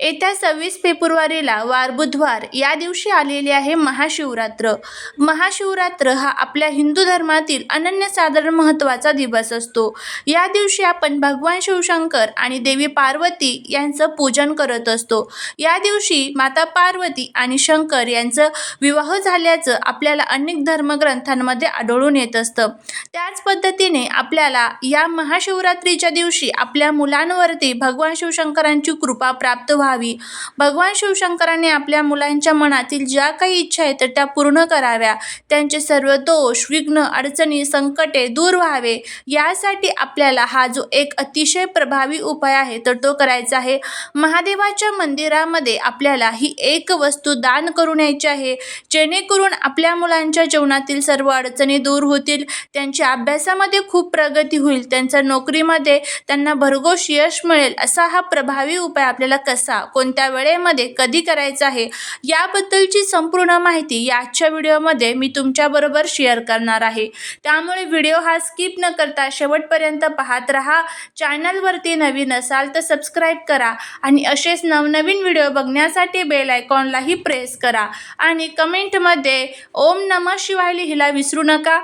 येत्या सव्वीस फेब्रुवारीला वार बुधवार या दिवशी आलेली आहे महाशिवरात्र. महाशिवरात्र हा आपल्या हिंदू धर्मातील अनन्यसाधारण महत्त्वाचा दिवस असतो. या दिवशी आपण भगवान शिवशंकर आणि देवी पार्वती यांचं पूजन करत असतो. या दिवशी माता पार्वती आणि शंकर यांचं विवाह झाल्याचं आपल्याला अनेक धर्मग्रंथांमध्ये आढळून येत असतं. त्याच पद्धतीने आपल्याला या महाशिवरात्रीच्या दिवशी आपल्या मुलांवरती भगवान शिवशंकरांची कृपा प्राप्त व्हावी. भगवान शिवशंकरांनी आपल्या मुलांच्या मनातील ज्या काही इच्छा आहेत तर त्या पूर्ण कराव्या. त्यांचे सर्व दोष विघ्न अडचणी संकटे दूर व्हावे. यासाठी आपल्याला हा जो एक अतिशय प्रभावी उपाय आहे तर तो करायचा आहे. महादेवाच्या मंदिरामध्ये आपल्याला ही एक वस्तू दान करून यायची आहे. जेणेकरून आपल्या मुलांच्या जीवनातील सर्व अडचणी दूर होतील. त्यांच्या अभ्यासामध्ये खूप प्रगती होईल. त्यांच्या नोकरीमध्ये त्यांना भरघोष यश मिळेल असा हा प्रभावी उपाय आपल्याला कसा कोणत्या वेळेमध्ये कधी करायचा आहे याबद्दलची संपूर्ण माहिती याच्या व्हिडिओमध्ये मी तुमच्याबरोबर शेअर करणार आहे. त्यामुळे व्हिडिओ हा स्किप न करता शेवटपर्यंत पाहत राहा. चॅनलवरती नवीन असाल तर सबस्क्राईब करा आणि असेच नवनवीन व्हिडिओ बघण्यासाठी बेल आयकॉनलाही प्रेस करा. आणि कमेंटमध्ये ओम नमः शिवाय लिहिला विसरू नका.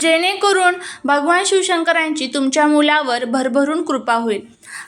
जेणेकरून भगवान शिवशंकरांची तुमच्या मुलावर भरभरून कृपा होईल.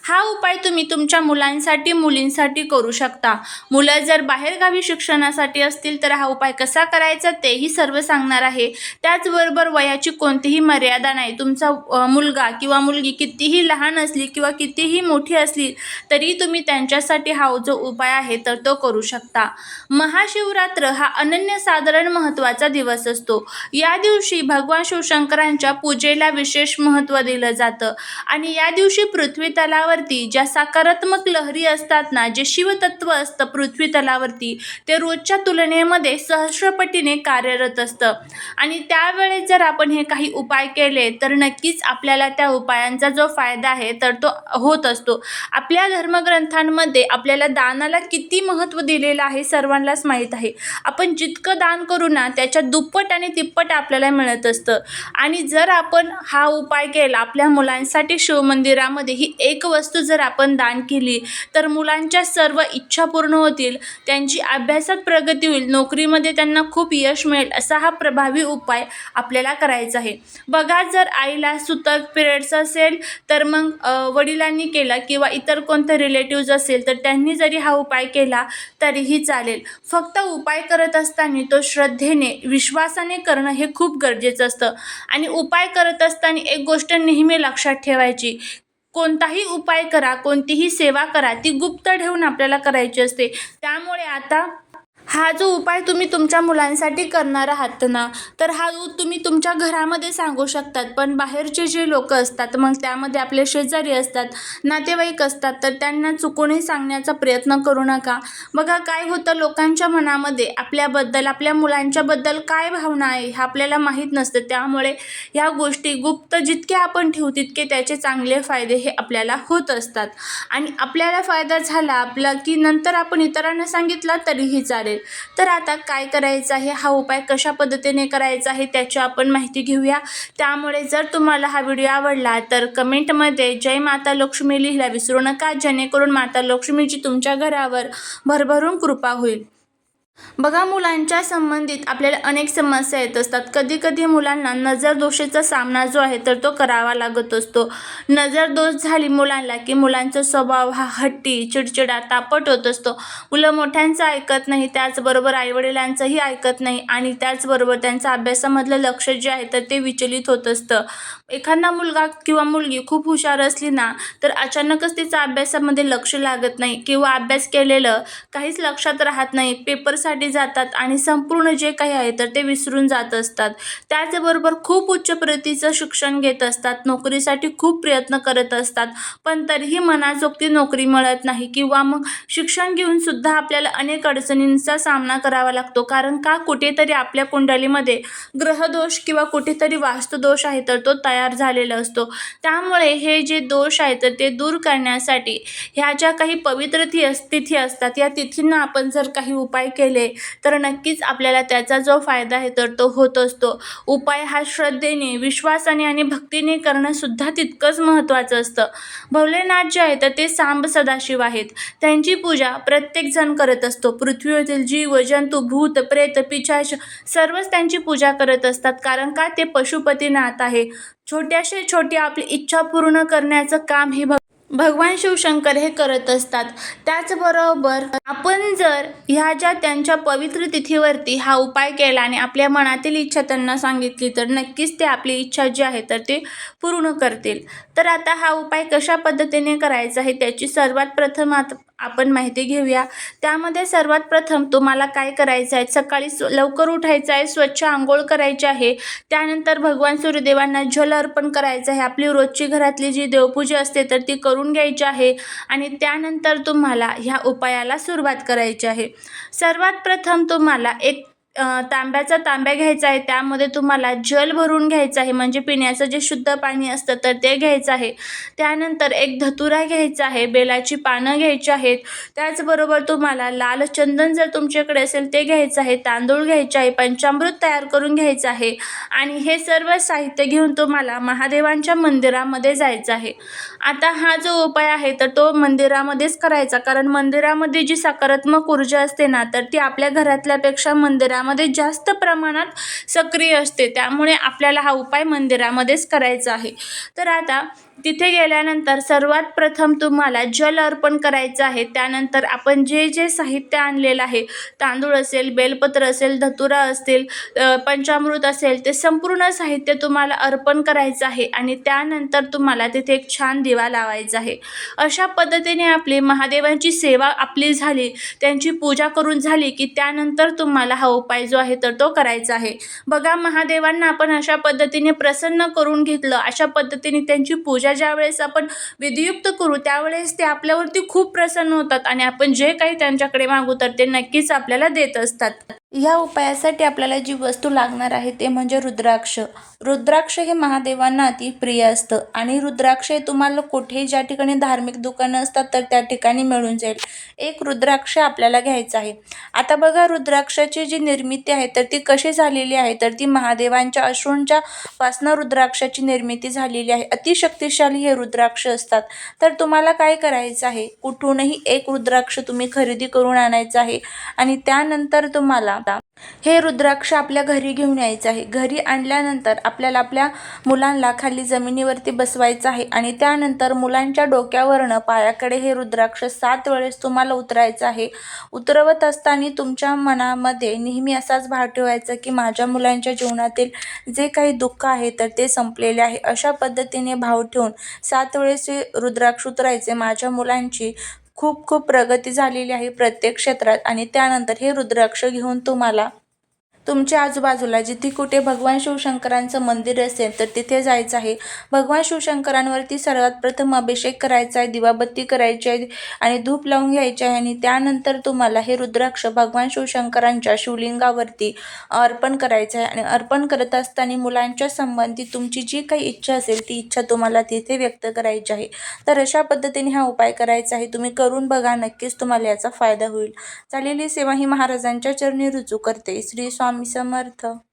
हा उपाय तुम्ही तुमच्या मुलांसाठी मुलींसाठी करू शकता. मुलं जर बाहेरगावी शिक्षणासाठी असतील तर हा उपाय कसा करायचा तेही सर्व सांगणार आहे. त्याचबरोबर वयाची कोणतीही मर्यादा नाही. तुमचा मुलगा किंवा मुलगी कितीही लहान असली किंवा कितीही मोठी असली तरी तुम्ही त्यांच्यासाठी हा जो उपाय आहे तर तो करू शकता. महाशिवरात्र हा अनन्यसाधारण महत्त्वाचा दिवस असतो. या दिवशी भगवान शिवशंकरांच्या पूजेला विशेष महत्त्व दिलं जातं. आणि या दिवशी पृथ्वी तलावरती ज्या सकारात्मक लहरी असतात ना जे शिवतत्व असतं पृथ्वी तलावरती ते रोजच्या तुलनेमध्ये सहस्रपटीने कार्यरत असतं. आणि त्यावेळेस जर आपण हे काही उपाय केले तर नक्कीच आपल्याला त्या उपायांचा जो फायदा आहे तर तो होत असतो. आपल्या धर्मग्रंथांमध्ये आपल्याला दानाला किती महत्त्व दिलेलं आहे सर्वांनाच माहीत आहे. आपण जितकं दान करू ना त्याच्या दुप्पट आणि तिप्पट आपल्याला मिळत असतं. आणि जर आपण हा उपाय केला आपल्या मुलांसाठी शिवमंदिरामध्ये ही एक वस्तू जर आपण दान केली तर मुलांच्या सर्व इच्छा पूर्ण होतील त्यांची अभ्यासात प्रगती होईल नोकरीमध्ये त्यांना खूप यश मिळेल असा हा प्रभावी उपाय आपल्याला करायचा आहे. बघा जर आईला सुतक पिरियड्स असेल तर मग वडिलांनी केला किंवा इतर कोणते रिलेटिव्ज असेल तर त्यांनी जरी हा उपाय केला तरीही चालेल. फक्त उपाय करत असताना तो श्रद्धेने विश्वासाने करणं हे खूप गरजेचं असतं. आणि उपाय करत असताना एक गोष्ट नेहमी लक्षात ठेवायची कोणताही उपाय करा कोणतीही सेवा करा ती गुप्त ठेवून आपल्याला करायची असते. त्यामुळे आता हा जो उपाय तुम्ही तुमच्या मुलांसाठी करणार आहात ना तर हा तुम्ही तुमच्या घरामध्ये सांगू शकतात. पण बाहेरचे जे लोक असतात मग त्यामध्ये आपले शेजारी असतात नातेवाईक असतात तर त्यांना चुकूनही सांगण्याचा प्रयत्न करू नका. बघा काय होतं लोकांच्या मनामध्ये आपल्याबद्दल आपल्या मुलांच्याबद्दल काय भावना आहे हे आपल्याला माहीत नसतं. त्यामुळे ह्या गोष्टी गुप्त जितके आपण ठेवू तितके त्याचे चांगले फायदे हे आपल्याला होत असतात. आणि आपल्याला फायदा झाला आपला की नंतर आपण इतरांना सांगितला तरीही चालेल. तर आता काय करायचं आहे? हा उपाय कशा पद्धतीने करायचा आहे? त्याची आपण माहिती घेऊया. त्यामुळे जर तुम्हाला हा व्हिडिओ आवडला तर कमेंटमध्ये जय माता लक्ष्मी लिहिला विसरू नका. जेणेकरून माता लक्ष्मीची तुमच्या घरावर भरभरून कृपा होईल. बघा मुलांच्या संबंधित आपल्याला अनेक समस्या येत असतात. कधी कधी मुलांना नजरदोषीचा सामना जो आहे तर तो करावा लागत असतो. नजरदोष झाली मुलांना की मुलांचा स्वभाव हा हट्टी चिडचिडा तापट होत असतो. मुलं मोठ्यांचं ऐकत नाही त्याचबरोबर आईवडिलांचंही ऐकत नाही आणि त्याचबरोबर त्यांचं अभ्यासामधलं लक्ष जे आहे तर ते विचलित होत असतं. एखादा मुलगा किंवा मुलगी खूप हुशार असली ना तर अचानकच तिचा अभ्यासामध्ये लक्ष लागत नाही किंवा अभ्यास केलेलं काहीच लक्षात राहत नाही. पेपर्स साठी जातात आणि संपूर्ण जे काही आहे तर ते विसरून जात असतात. त्याचबरोबर खूप उच्च प्रतीचं शिक्षण घेत असतात. नोकरीसाठी खूप प्रयत्न करत असतात. पण तरीही मनाजोगती नोकरी मिळत नाही किंवा मग शिक्षण घेऊन सुद्धा आपल्याला अनेक अडचणींचा सामना करावा लागतो. कारण का? कुठेतरी आपल्या कुंडलीमध्ये ग्रहदोष किंवा कुठेतरी वास्तुदोष आहे तर तो तयार झालेला असतो. त्यामुळे हे जे दोष आहे तर ते दूर करण्यासाठी ह्या ज्या काही पवित्र अस तिथी असतात या तिथींना आपण जर काही उपाय केले तर नक्कीच आपल्याला त्याचा जो फायदा आहे तर तो होत असतो. उपाय हा श्रद्धेने विश्वासाने आणि भक्तीने करणंसुद्धा तितकंच महत्त्वाचं असतं. भोलेनाथ जे आहेत तर ते सांब सदाशिव आहेत. त्यांची पूजा प्रत्येकजण करत असतो. पृथ्वीवरील जीव जंतू भूत प्रेत पिशाच सर्वच त्यांची पूजा करत असतात. कारण का? ते पशुपतीनाथ आहे. छोट्याशे छोटी आपली इच्छा पूर्ण करण्याचं काम हे भ भगवान शिवशंकर हे करत असतात. त्याचबरोबर आपण जर ह्या ज्या त्यांच्या पवित्र तिथीवरती हा उपाय केला आणि आपल्या मनातील इच्छा त्यांना सांगितली तर नक्कीच ते आपली इच्छा जी आहे तर ते पूर्ण करतील. तर आता हा उपाय कशा पद्धतीने करायचा आहे त्याची सर्वात प्रथम आत आपण माहिती घेऊया. त्यामध्ये सर्वात प्रथम तुम्हाला काय करायचं आहे? सकाळी लवकर उठायचं आहे स्वच्छ आंघोळ करायची आहे. त्यानंतर भगवान सूर्यदेवांना जल अर्पण करायचं आहे. आपली रोजची घरातली जी देवपूजा असते तर ती करू करून घ्यायची आहे आणि त्यानंतर तुम्हाला ह्या उपायाला सुरुवात करायची आहे. सर्वात प्रथम तुम्हाला एक तांब्याचा तांब्या घ्यायचा आहे त्यामध्ये तुम्हाला जल भरून घ्यायचं आहे म्हणजे पिण्याचं जे शुद्ध पाणी असतं तर ते घ्यायचं आहे. त्यानंतर एक धतुरा घ्यायचा आहे बेलाची पानं घ्यायची आहेत. त्याचबरोबर तुम्हाला लाल चंदन जर तुमच्याकडे असेल ते घ्यायचं आहे. तांदूळ घ्यायचे आहे पंचामृत तयार करून घ्यायचं आहे. आणि हे सर्व साहित्य घेऊन तुम्हाला महादेवांच्या मंदिरामध्ये जायचं आहे. आता हा जो उपाय आहे तर तो मंदिरामध्येच करायचा. कारण मंदिरामध्ये जी सकारात्मक ऊर्जा असते ना तर ती आपल्या घरातल्यापेक्षा मंदिरा त्यामध्ये जास्त प्रमाणात सक्रिय असते. त्यामुळे आपल्याला हा उपाय मंदिरामध्येच करायचा आहे. तर आता तिथे गेल्यानंतर सर्वात प्रथम तुम्हाला जल अर्पण करायचं आहे. त्यानंतर आपण जे जे साहित्य आणलेलं आहे तांदूळ असेल बेलपत्र असेल धतुरा असेल पंचामृत असेल ते संपूर्ण साहित्य तुम्हाला अर्पण करायचं आहे आणि त्यानंतर तुम्हाला तिथे एक छान दिवा लावायचा आहे. अशा पद्धतीने आपली महादेवांची सेवा आपली झाली त्यांची पूजा करून झाली की त्यानंतर तुम्हाला हा उपाय जो आहे तर तो करायचा आहे. बघा महादेवांना आपण अशा पद्धतीने प्रसन्न करून घेतलं. अशा पद्धतीने त्यांची पूजा ज्यावेळेस आपण विधियुक्त करू त्यावेळेस ते आपल्यावरती खूप प्रसन्न होतात आणि आपण जे काही त्यांच्याकडे मागू तर ते नक्कीच आपल्याला देत असतात. ह्या उपायासाठी आपल्याला जी वस्तू लागणार आहे ते म्हणजे रुद्राक्ष. रुद्राक्ष हे महादेवांना अति प्रिय असतं आणि रुद्राक्ष हे तुम्हाला कुठेही ज्या ठिकाणी धार्मिक दुकानं असतात तर त्या ठिकाणी मिळून जाईल. एक रुद्राक्ष आपल्याला घ्यायचं आहे. आता बघा रुद्राक्षाची जी निर्मिती निर्मिती आहे तर ती कशी झालेली आहे? तर ती महादेवांच्या अश्रूंच्या पासनं रुद्राक्षाची निर्मिती झालेली आहे. अतिशक्तिशाली हे रुद्राक्ष असतात. तर तुम्हाला काय करायचं आहे? कुठूनही एक रुद्राक्ष तुम्ही खरेदी करून आणायचं आहे आणि त्यानंतर तुम्हाला हे रुद्राक्ष आपल्या घरी घेऊन यायचं आहे. घरी आणल्यानंतर आपल्याला आपल्या मुलांना खाली जमिनीवरती बसवायचं आहे आणि त्यानंतर मुलांच्या डोक्यावरनं पायाकडे हे रुद्राक्ष सात वेळेस तुम्हाला उतरायचं आहे. उतरवत असताना तुमच्या मनामध्ये नेहमी असाच भाव ठेवायचा की माझ्या मुलांच्या जीवनातील जे काही दुःख आहे तर ते संपलेले आहे. अशा पद्धतीने भाव ठेवून सात वेळेस हे रुद्राक्ष उतरायचे. माझ्या मुलांची खूप खूप प्रगती झालेली आहे प्रत्येक क्षेत्रात आणि त्यानंतर हे रुद्राक्ष घेऊन तुम्हाला तुमच्या आजूबाजूला जिथे कुठे भगवान शिवशंकरांचं मंदिर असेल तर तिथे जायचं आहे. भगवान शिवशंकरांवरती सर्वात प्रथम अभिषेक करायचा आहे दिवाबत्ती करायची आहे आणि धूप लावून घ्यायची आहे आणि त्यानंतर तुम्हाला हे रुद्राक्ष भगवान शिवशंकरांच्या शिवलिंगावरती अर्पण करायचं आहे. आणि अर्पण करत असताना मुलांच्या संबंधी तुमची जी काही इच्छा असेल ती इच्छा तुम्हाला तिथे व्यक्त करायची आहे. तर अशा पद्धतीने हा उपाय करायचा आहे. तुम्ही करून बघा नक्कीच तुम्हाला याचा फायदा होईल. चालेली सेवा ही महाराजांच्या चरणी रुजू करते. श्री स्वामी स्वामी समर्थ.